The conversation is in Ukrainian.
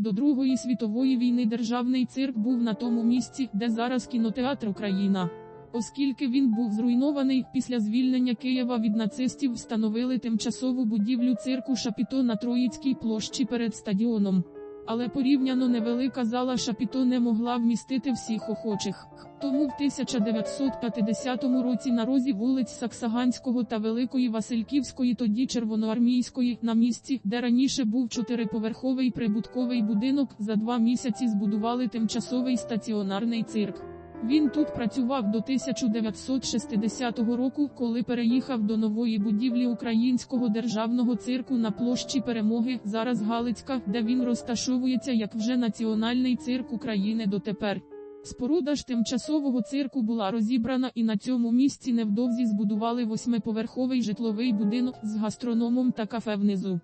До Другої світової війни державний цирк був на тому місці, де зараз кінотеатр Україна. Оскільки він був зруйнований, після звільнення Києва від нацистів встановили тимчасову будівлю цирку Шапіто на Троїцькій площі перед стадіоном. Але порівняно невелика зала Шапіто не могла вмістити всіх охочих. Тому в 1950 році на розі вулиць Саксаганського та Великої Васильківської, тоді Червоноармійської, на місці, де раніше був чотириповерховий прибутковий будинок, за два місяці збудували тимчасовий стаціонарний цирк. Він тут працював до 1960 року, коли переїхав до нової будівлі Українського державного цирку на площі Перемоги, зараз Галицька, де він розташовується як вже національний цирк України дотепер. Споруда ж тимчасового цирку була розібрана і на цьому місці невдовзі збудували восьмиповерховий житловий будинок з гастрономом та кафе внизу.